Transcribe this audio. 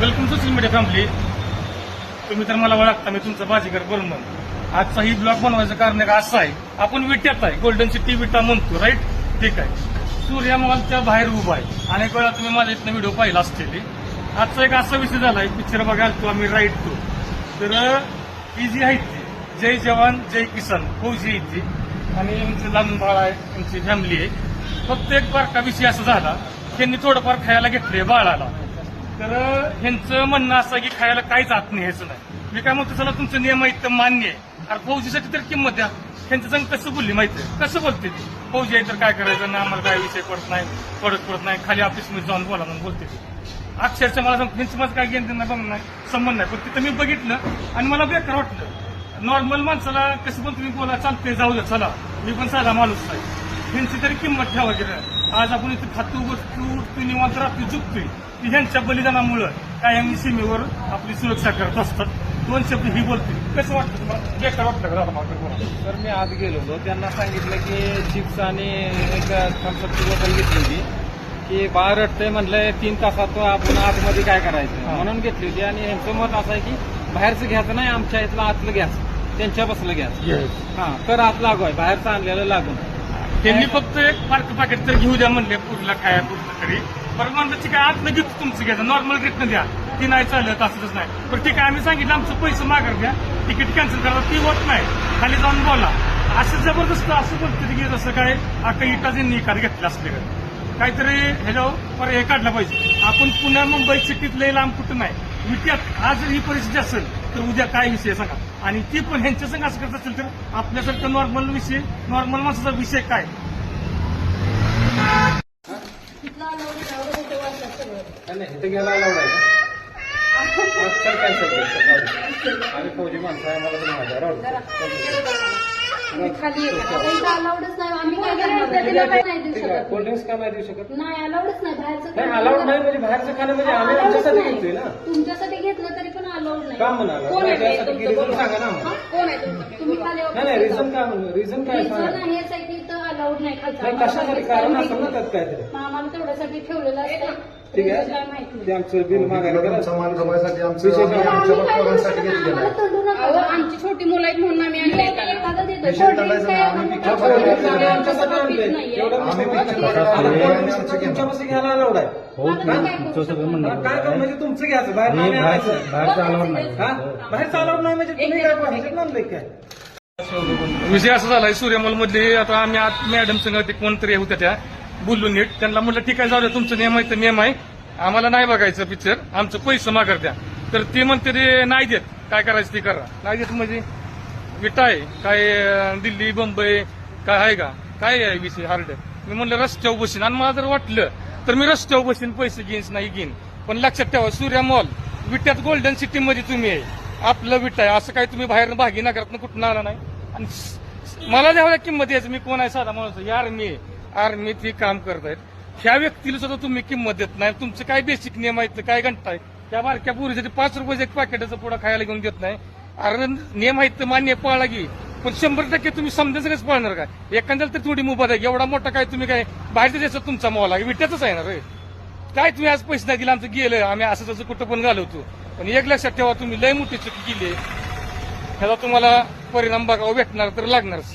Welcome social media family तुम्ही तर मला ओळखता मी तुमचं बाजीगर बर्मन आजचा ही ब्लॉग बनवायचं कारण एक असं आहे आपण विट्यात आहे गोल्डन सिटी विटा म्हणतो राईट ठीक आहे. सूर्य मॉलच्या बाहेर उभा आहे. अनेक वेळा तुम्ही माझ्या इथनं व्हिडिओ पाहिला असलेली आजचा एक असा विषय झाला आहे पिक्चर बघायला तो आम्ही राईट तो तर ही जी आहे ती जय जवान जय किसान फौजी आहे ती. आणि आमचे लहान बाळ आहे आमची फॅमिली आहे. फक्त एक बारका विषय असा झाला त्यांनी थोडंफार खायला घेतले बाळाला. तर ह्यांचं म्हणणं असं आहे की खायला काही जात नाही ह्याचं नाही. मी काय म्हणतो चला तुमचं नियम आहे मान्य आहे. अरे फौजीसाठी तर किंमत द्या. त्यांचं संग कसं बोलली माहिती आहे? कसं बोलते ती? फौजी आहे तर काय करायचं? ना आम्हाला काय विषय पडत नाही पडत पडत नाही. खाली ऑफिसमध्ये जाऊन बोला म्हणून बोलते ती. अक्षरशः मला सांग त्यांचं माझं काय घेणं त्यांना बघ नाही संबंध नाही. पण तिथं मी बघितलं आणि मला बेकार वाटलं. नॉर्मल माणसाला कसं पण तुम्ही बोला चालते जाऊ द्या चला. मी पण साधा माणूस आहे. ह्यांची तरी किंमत ठेवायची नाही? आज आपण इथं खातो बसतो निवांत राहतो चुकतोय ह्यांच्या बलिदानामुळं कायम सीमेवर आपली सुरक्षा करत असतात. दोन शब्द ही बोलते कसं वाटतं तुम्हाला? बेकार वाटतं का दादा तर मी आज गेलो होतो. त्यांना सांगितलं की चिप्स आणि एक थम्सअपची बॉटल घेतली होती. की बाळ रडतंय म्हणलंय तीन तासात आपण आतमध्ये काय करायचं. म्हणून घेतली होती. आणि ह्यांचं मत असं आहे की बाहेरचं घ्यायचं नाही आमच्या इथलं आतलं घ्यायचं त्यांच्या बसलं घ्यायचं हा तर आत लागू आहे. बाहेरचं आणलेलं लागून त्यांनी फक्त एक पार्क पाकिट तर घेऊ द्या म्हणले पुढला काय पुढला तरी. परत म्हणलं काय आतलं घेतो तुमचं घ्यायचं नॉर्मल रेटनं द्या. ती नाही चालत असंच नाही. पण ठीक आहे आम्ही सांगितलं आमचं पैसे माघार द्या तिकीट कॅन्सल करा. ती होत नाही. खाली जाऊन बोला. असं जबरदस्त असं बोलते की जसं काय आता इटाजींनी एखादं घेतलं असले का काहीतरी ह्याच्यावर हे काढला पाहिजे. आपण पुण्या मुंबई सिटीत लय लांब कुठं नाही. विट्यात आज ही परिस्थिती असेल तर उद्या काय विषय सांगा. आणि ती पण ह्यांच्या संग असं करत असेल तर आपल्यासारखं नॉर्मल विषय नॉर्मल माणसाचा विषय काय? फौजी माणसं आहे मला खाली अलाउडच नाही आम्ही काय काय आहे. शकत कोल्ड ड्रिंक्स का नाही देऊ शकत नाही? अलाउडच नाही. बाहेरचं नाही खाणं अलाउड नाही म्हणजे बाहेरचं खाणं म्हणजे आम्ही आमच्यासाठी नाही. घेतोय ना. तुमच्यासाठी घेतलं तरी पण अलाउड नाही. का म्हणाला? कोण आहे त्यासाठी तुमचं? reason बोला. सांगा ना आम्हाला. हा? कोण आहे तुमचं? तुम्ही खाली नाही नाही रिझन काय म्हणलं रिझन काय सांगा? रिझन हेच आहे की इथं अलाउड नाही कशासाठी? कारण असेल ना त्यात काहीतरी. नाही. मग आम्हाला तेवढ्यासाठी ठेवलेलं असतं. ठीक reason काय आहे माहीत ते नाही आमचं बिल मागायला तुमचा गरज मान जमायसाठी आमचं विशेष आम्ही पण आमच्या आम्ही काय करू पोरांसाठी शकत नाही. घेतलेलं आम्हाला आहे तंडू नका अहो आमची छोटी मुलं आहेत म्हणून विषय ड्रिंक्स नाही. आम्ही पिक्चर बघायला काय करू म्हणजे तुमचं घ्यायचं बाहेर आणायचं. नाही. हा बाहेर नाही म्हणजे तुम्ही काय पाहिजे आणलंय काय? विषय असा झालाय सूर्यमल मधले आता आम्ही आत मॅडम संग ते कोणतरी होत्या त्या बोललो नीट त्यांना म्हटलं ठीक आहे जाऊ द्या तुमचं नियम आहे तर नियम आहे. आम्हाला नाही बघायचं पिक्चर आमचं पैसे माघार द्या. तर ते म्हणते ते नाही देत. काय करायचं ते करा. नाही देत म्हणजे? विटा आहे काय दिल्ली मुंबई काय आहे का? काय आहे विषय हार्ड मी म्हणलं रस्त्यावर बसीन. आणि मला जर वाटलं तर मी रस्त्यावर बसीन पैसे घेईन नाही घेईन. पण लक्षात ठेवा सूर्या मॉल विट्यात गोल्डन सिटी मध्ये तुम्ही आहे. आपलं विटा आहे. असं काय तुम्ही बाहेर भागी नगरात कुठून आला नाही? आणि मला द्यावं किंमत यायचं मी कोण आहे? साधा माणूस आहे. आर्मी आहे. आर्मी ती काम करत आहेत ह्या व्यक्तीला सुद्धा तुम्ही किंमत देत नाही. तुमचं काय बेसिक नियम आहेत काय घंटा आहे त्या बारक्या पुरीसाठी पाच रुपयाचं एक पाकिटाचं पुढं खायला घेऊन देत नाही. अरे नियम आहेत तर मान्य पळा की. पण शंभर टक्के तुम्ही समजायचं पाळणार का? एखाद्याला तर थोडी मुभा आहे. एवढा मोठा काय तुम्ही काय? बाहेरच्या देशात तुमचा मॉल आहे. विट्याचाच आहे ना रे. काय तुम्ही आज पैसे नाही दिला आमचं गेलं. आम्ही असं तसं कुठं पण घालवतो. पण एक लक्षात ठेवा तुम्ही लय मोठी चुकी केली. ह्याचा तुम्हाला परिणाम बघावा भेटणार तर लागणारच.